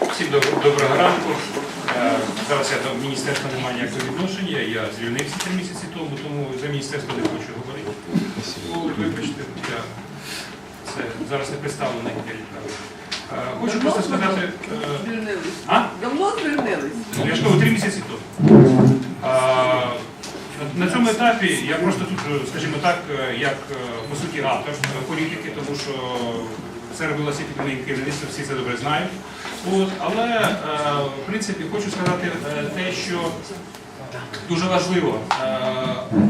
всім. Доброго ранку. Е, Зараз я до міністерства не маю ніякого відношення. Я звільнився три місяці тому, тому за міністерство не хочу говорити. Вибачте, я це зараз не представлений. Е, Хочу просто сказати. е, А? Давно звільнились. Ну, Я ж кажу, три місяці тому. А, на- цьому етапі я просто тут, е, скажімо так, як по суті автор політики, тому що це робилося під моїм керівництвом, всі це добре знають. От, але е, в принципі хочу сказати е, те, що дуже важливо е,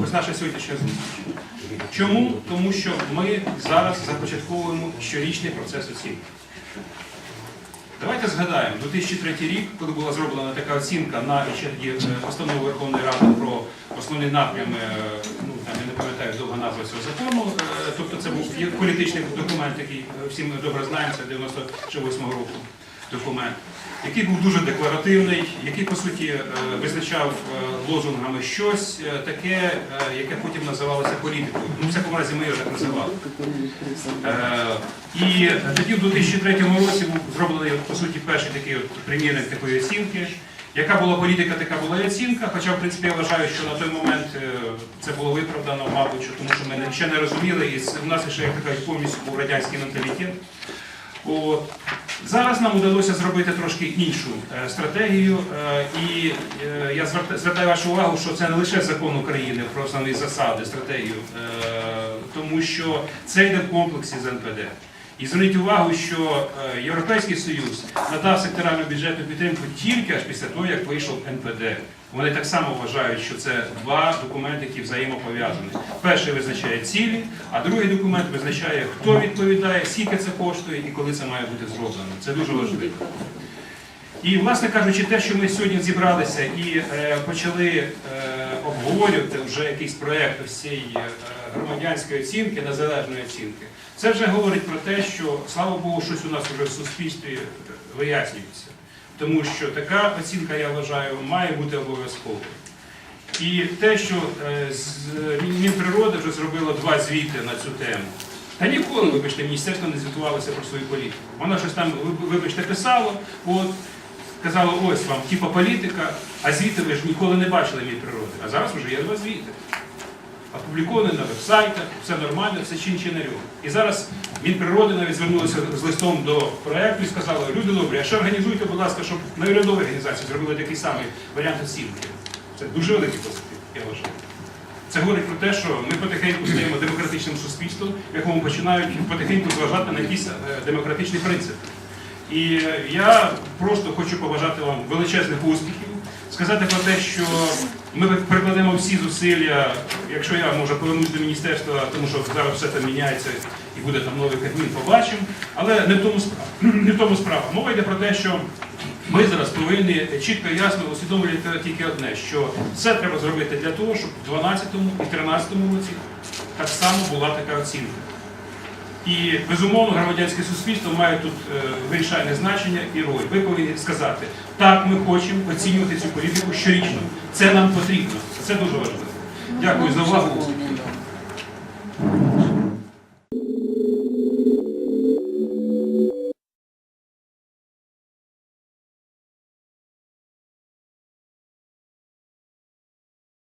ось наша сьогоднішня зустріч. Чому? Тому що ми зараз започатковуємо щорічний процес оцінки. Давайте згадаємо 2003 рік, коли була зроблена така оцінка на е, постанову Верховної Ради про основні напрями, е, ну там я не пам'ятаю довга назва цього закону. е, Тобто це був політичний документ, який всі ми добре знаємо, це 98 року документ, який був дуже декларативний, який по суті е, визначав е, лозунгами щось е, таке, яке потім називалося політикою. Ну, в всякому разі, ми його так називали. І тоді в 2003 році був зроблений по суті перший такий от примірник такої оцінки. Яка була політика, така була і оцінка. Хоча, в принципі, я вважаю, що на той момент це було виправдано, мабуть, тому що ми ще не розуміли, і у нас ще як кажуть, повністю був радянський менталітет. От. Зараз нам вдалося зробити трошки іншу е, стратегію, е, і е, я звертаю вашу увагу, що це не лише закон України про основні засади, стратегію, тому що це йде в комплексі з НПД. І зверніть увагу, що е, Європейський Союз надав секторальну бюджетну підтримку тільки аж після того, як вийшов НПД. Вони так само вважають, що це два документи, які взаємопов'язані. Перший визначає цілі, а другий документ визначає, хто відповідає, скільки це коштує і коли це має бути зроблено. Це дуже важливо. І, власне кажучи, те, що ми сьогодні зібралися і е, почали е, обговорювати вже якийсь проєкт цієї е, громадянської оцінки, незалежної оцінки, це вже говорить про те, що, слава Богу, щось у нас вже в суспільстві вияснюється. Тому що така оцінка, я вважаю, має бути обов'язковою. І те, що е, Мінприроди вже зробило два звіти на цю тему. Та ніколи, вибачте, міністерство не звітувалося про свою політику. Воно щось там, вибачте, писало, от, казало, ось вам, типа політика, а звіти ви ж ніколи не бачили Мінприроди. А зараз вже є два звіти. Опубліковані на вебсайтах, все нормально, все чин чинарю. І зараз Мінприроди навіть звернулися з листом до проєкту і сказали, люди добрі, а ще організуйте, будь ласка, щоб неурядові організації зробили такий самий варіант оцінки. Це дуже великий позитив, я вважаю. Це говорить про те, що ми потихеньку стаємо демократичним суспільством, в якому починають потихеньку зважати на якісь е, демократичні принципи. І е, я просто хочу побажати вам величезних успіхів, сказати про те, що ми прикладемо всі зусилля, якщо я може повернусь до міністерства, тому що зараз все там міняється і буде там новий кабмін, побачимо. Але не в тому справа. Не в тому справа. Мова йде про те, що ми зараз повинні чітко і ясно усвідомлювати тільки одне, що все треба зробити для того, щоб в 2012 і 2013 році так само була така оцінка. І безумовно громадянське суспільство має тут е, вирішальне значення і роль. Ви повинні сказати, так, ми хочемо оцінювати цю політику щорічно. Це нам потрібно. Це дуже важливо. Дякую за увагу.